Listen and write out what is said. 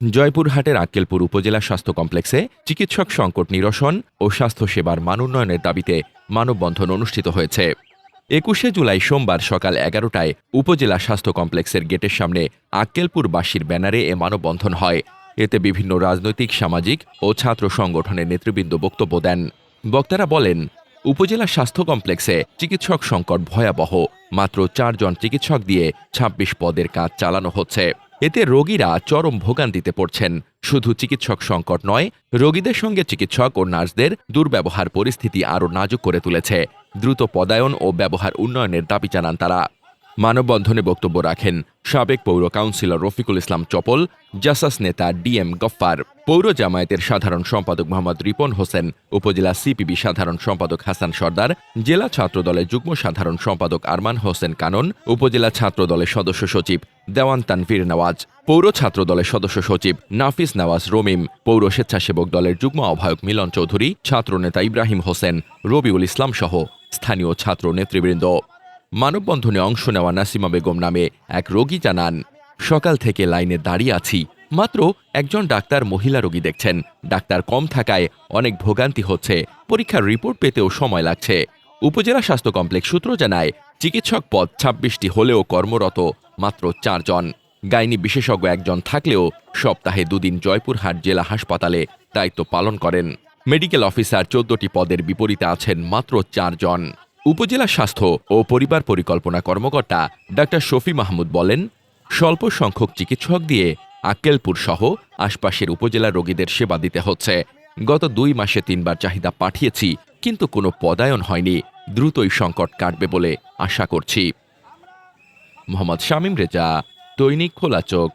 জয়পুরহাটের আক্কেলপুর উপজেলা স্বাস্থ্য কমপ্লেক্সে চিকিৎসক সংকট নিরসন ও স্বাস্থ্যসেবার মান উন্নয়নের দাবিতে মানববন্ধন অনুষ্ঠিত হয়েছে। একুশে জুলাই সোমবার সকাল এগারোটায় উপজেলা স্বাস্থ্য কমপ্লেক্সের গেটের সামনে আক্কেলপুরবাসীর ব্যানারে এ মানববন্ধন হয়। এতে বিভিন্ন রাজনৈতিক, সামাজিক ও ছাত্র সংগঠনের নেতৃবৃন্দ বক্তব্য দেন। বক্তারা বলেন, উপজেলা স্বাস্থ্য কমপ্লেক্সে চিকিৎসক সংকট ভয়াবহ। মাত্র চারজন চিকিৎসক দিয়ে ২৬ পদের কাজ চালানো হচ্ছে। এতে রোগীরা চরম ভোগান্তিতে পড়ছেন। শুধু চিকিৎসক সংকট নয়, রোগীদের সঙ্গে চিকিৎসক ও নার্সদের দুর্ব্যবহার পরিস্থিতি আরও নাজুক করে তুলেছে। দ্রুত পদায়ন ও ব্যবহার উন্নয়নের দাবি জানান তারা। মানববন্ধনে বক্তব্য রাখেন সাবেক পৌর কাউন্সিলর রফিকুল ইসলাম চপল, জাসাস নেতা ডিএম গফ্ফার, পৌর জামায়াতের সাধারণ সম্পাদক মোহাম্মদ রিপন হোসেন, উপজেলা সিপিবি সাধারণ সম্পাদক হাসান সর্দার, জেলা ছাত্রদলের যুগ্ম সাধারণ সম্পাদক আরমান হোসেন কানন, উপজেলা ছাত্রদলের সদস্য সচিব দেওয়ান তানভীর নওয়াজ, পৌর ছাত্র দলের সদস্য সচিব নাফিস নওয়াজ রমিম, পৌর স্বেচ্ছাসেবক দলের যুগ্ম আহ্বায়ক মিলন চৌধুরী, ছাত্রনেতা ইব্রাহিম হোসেন, রবিউল ইসলাম সহ স্থানীয় ছাত্র নেতৃবৃন্দ মানববন্ধনে অংশ নেওয়া নাসিমা বেগম নামে এক রোগী জানান, সকাল থেকে লাইনে দাঁড়িয়ে আছি। মাত্র একজন ডাক্তার মহিলা রোগী দেখছেন। ডাক্তার কম থাকায় অনেক ভোগান্তি হচ্ছে। পরীক্ষার রিপোর্ট পেতেও সময় লাগছে। উপজেলা স্বাস্থ্য কমপ্লেক্স সূত্র জানায়, চিকিৎসক পদ ছাব্বিশটি হলেও কর্মরত মাত্র চারজন। গাইনি বিশেষজ্ঞ একজন থাকলেও সপ্তাহে দুদিন জয়পুরহাট জেলা হাসপাতালে দায়িত্ব পালন করেন। মেডিকেল অফিসার চোদ্দটি পদের বিপরীতে আছেন মাত্র চারজন। উপজেলা স্বাস্থ্য ও পরিবার পরিকল্পনা কর্মকর্তা ডাক্তার শফি মাহমুদ বলেন, স্বল্প সংখ্যক চিকিৎসক দিয়ে আক্কেলপুর সহ আশপাশের উপজেলা রোগীদের সেবা দিতে হচ্ছে। গত দুই মাসে তিনবার চাহিদা পাঠিয়েছি, কিন্তু কোনো পদায়ন হয়নি। দ্রুতই সংকট কাটবে বলে আশা করছি। মোহাম্মদ শামীম রেজা, দৈনিক খোলা চোখ।